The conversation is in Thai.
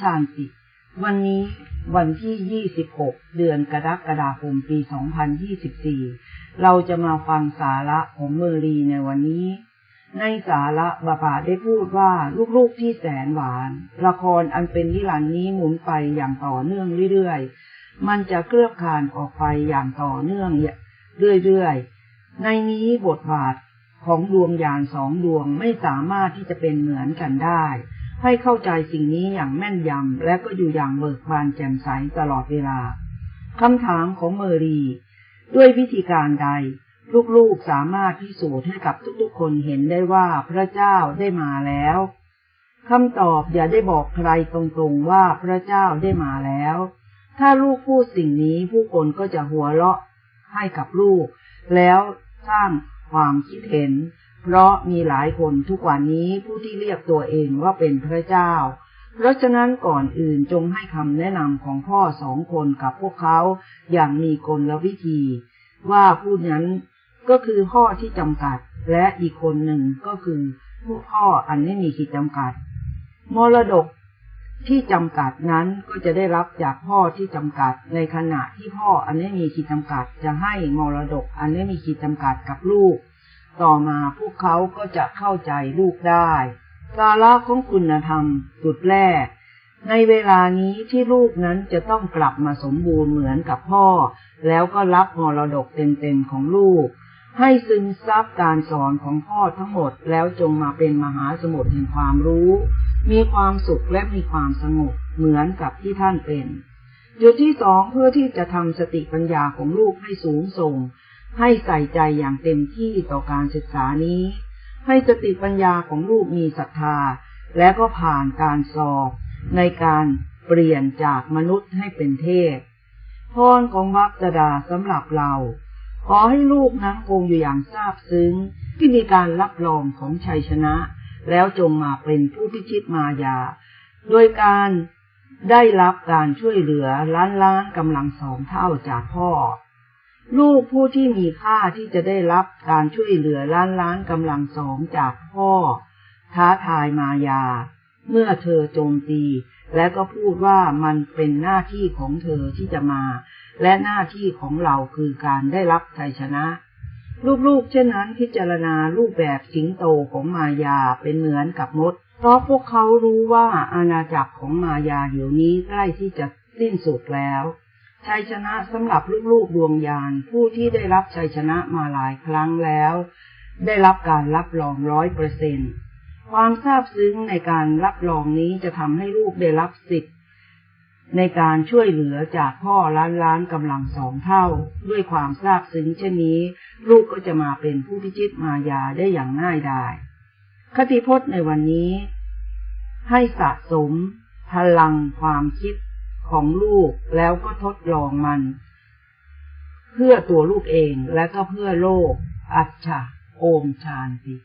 ชานติวันนี้วันที่ 26 เดือนกรกฎาคม ปี 2024 เราจะมาฟังสาระของเมอรีในวันนี้ ในสาระบาบาได้พูดว่าลูกๆที่แสนหวาน ละครอันเป็นนิรันดร์นี้หมุนไปอย่างต่อเนื่องเรื่อยๆ มันจะเคลือบคลานออกไปอย่างต่อเนื่องเรื่อยๆ ในนี้บทบาทของดวงยานสองดวงไม่สามารถที่จะเป็นเหมือนกันได้ ให้เข้าใจสิ่งนี้อย่างแม่นยำและก็อยู่อย่างเบิกบานแจ่มใสตลอดเวลาคำถามของเมอรี ด้วยวิธีการใด ลูกๆสามารถพิสูจน์ให้กับทุกๆ คนเห็นได้ว่าพระเจ้าได้มาแล้วคำตอบอย่าได้บอกใครตรงๆว่าพระเจ้าได้มาแล้ว ถ้าลูกพูดสิ่งนี้ผู้คนก็จะหัวเราะให้กับลูก แล้วสร้างความคิดเห็น เพราะมีหลายคนทุกวันนี้ผู้ที่เรียกตัวเองว่าเป็นพระเจ้า เพราะฉะนั้นก่อนอื่นจงให้คำแนะนำของพ่อสองคนกับพวกเขาอย่างมีกลวิธี ว่าผู้นั้นก็คือพ่อที่จำกัด และอีกคนหนึ่งก็คือผู้พ่ออันไม่มีขีดจำกัด มรดกที่จำกัดนั้นก็จะได้รับจากพ่อที่จำกัด ในขณะที่พ่ออันไม่มีขีดจำกัด จะให้มรดกอันไม่มีขีดจำกัดกับลูก ต่อมาพวกเขาก็จะเข้าใจลูกได้ สาระของคุณธรรมจุดแรก ในเวลานี้ที่ลูกนั้นจะต้องกลับมาสมบูรณ์เหมือนกับพ่อ แล้วก็รับมรดกเต็มๆของลูก ให้ซึมซับการสอนของพ่อทั้งหมดแล้วจงมาเป็นมหาสมุทรแห่งความรู้ มีความสุขและมีความสงบเหมือนกับที่ท่านเป็นจุดที่สองเพื่อที่จะทำสติปัญญาของลูกให้สูงส่ง ให้ใส่ใจอย่างเต็มที่ต่อการศึกษานี้ ให้สติปัญญาของลูกมีศรัทธา และก็ผ่านการสอบ ในการเปลี่ยนจากมนุษย์ให้เป็นเทพพรของวักดาสำหรับเรา ขอให้ลูกนั้นคงอยู่อย่างซาบซึ้ง ที่มีการรับรองของชัยชนะ แล้วจงมาเป็นผู้พิชิตมายา โดยการได้รับการช่วยเหลือล้านล้านกำลังสองเท่าจากพ่อ ลูกผู้ที่มีค่าที่จะได้รับการช่วยเหลือล้านล้านกำลังสองจากพ่อ ท้าทายมายา เมื่อเธอโจมตี และก็พูดว่ามันเป็นหน้าที่ของเธอที่จะมา และหน้าที่ของเราคือการได้รับชัยชนะ ลูกๆ เช่นนั้นพิจารณารูปแบบสิงโตของมายาเป็นเหมือนกับมด เพราะพวกเขารู้ว่าอาณาจักรของมายาเดี๋ยวนี้ใกล้ที่จะสิ้นสุดแล้ว ชัยชนะสำหรับลูกๆดวงยานผู้ที่ได้รับชัยชนะมาหลายครั้งแล้ว ได้รับการรับรองร้อยเปอร์เซนต์ความซาบซึ้งในการรับรองนี้จะทำให้ลูกได้รับสิทธิ์ในการช่วยเหลือจากพ่อล้านล้านกำลังสองเท่า ด้วยความซาบซึ้งเช่นนี้ ลูกก็จะมาเป็นผู้พิชิตมายาได้อย่างง่ายดายคติพจน์ในวันนี้ ให้สะสม พลังความคิด ของลูกแล้วก็ทดลองมัน เพื่อตัวลูกเองและก็เพื่อโลก อัจฉะโอมชานติ